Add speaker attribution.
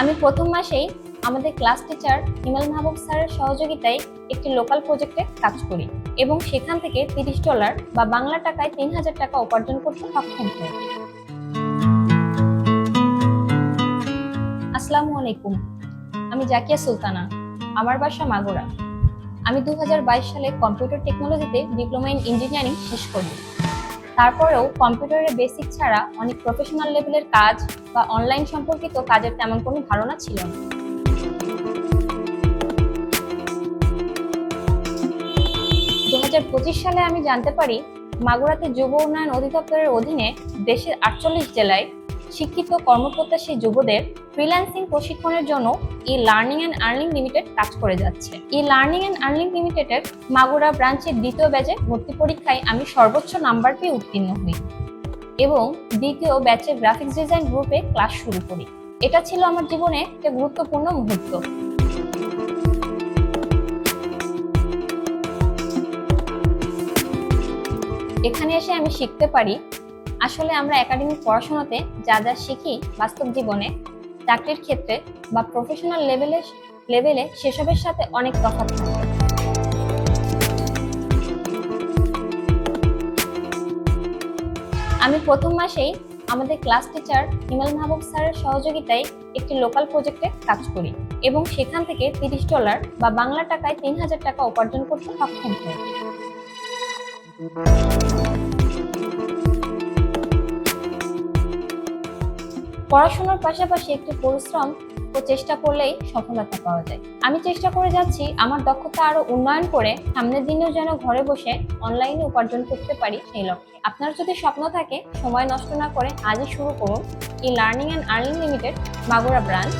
Speaker 1: আমি প্রথম মাসেই আমাদের ক্লাস টিচার হিমাল মাহবুব স্যারের সহযোগিতায় একটি লোকাল প্রজেক্টে কাজ করি এবং সেখান থেকে তিরিশ ডলার বা বাংলা টাকায় তিন হাজার টাকা উপার্জন করতে সক্ষম হই। আসসালামু আলাইকুম। আমি জাকিয়া সুলতানা, আমার বাসা মাগুরা। আমি দু হাজার বাইশ সালে কম্পিউটার টেকনোলজিতে ডিপ্লোমা ইন ইঞ্জিনিয়ারিং শেষ করি। তারপরেও কম্পিউটারের বেসিক ছাড়া অনেক প্রফেশনাল লেভেলের কাজ বা অনলাইন সম্পর্কিত কাজের তেমন কোনো ধারণা ছিল না। দু হাজার পঁচিশ সালে আমি জানতে পারি মাগুরাতে যুব উন্নয়ন অধিদপ্তরের অধীনে দেশের আটচল্লিশ জেলায় শিক্ষিত কর্মপ্রত্যাশী যুবদের ফ্রিল্যান্সিং প্রশিক্ষণের জন্য E learning and earning limited কাজ করে যাচ্ছে। ই লার্নিং অ্যান্ড আর্নিং লিমিটেডের মাগুরা ব্রাঞ্চের দ্বিতীয় ব্যাচে ভর্তি পরীক্ষায় আমি সর্বোচ্চ নাম্বার পেয়ে উত্তীর্ণ হই এবং দ্বিতীয় ব্যাচে গ্রাফিক্স ডিজাইন গ্রুপে ক্লাস শুরু করি। এটা ছিল আমার জীবনে একটা গুরুত্বপূর্ণ মুহূর্ত। এখানে এসে আমি শিখতে পারি আসলে আমরা একাডেমিক পড়াশোনাতে যা যা শিখি বাস্তব জীবনে, চাকরির ক্ষেত্রে বা প্রফেশনাল লেভেলে লেভেলে সেসবের সাথে অনেক তফাৎ থাকে। আমি প্রথম মাসেই আমাদের ক্লাস টিচার হিমাল মাহবুব স্যারের সহযোগিতায় একটি লোকাল প্রজেক্টে কাজ করি এবং সেখান থেকে তিরিশ ডলার বা বাংলা টাকায় তিন হাজার টাকা উপার্জন করতে সক্ষম হই। পড়াশোনার পাশাপাশি একটু পরিশ্রম ও চেষ্টা করলেই সফলতা পাওয়া যায়। আমি চেষ্টা করে যাচ্ছি আমার দক্ষতা আরও উন্নয়ন করে সামনের দিনেও যেন ঘরে বসে অনলাইনে উপার্জন করতে পারি সেই লক্ষ্যে। আপনার যদি স্বপ্ন থাকে, সময় নষ্ট না করে আজই শুরু করুন E learning and earning limited Magura branch.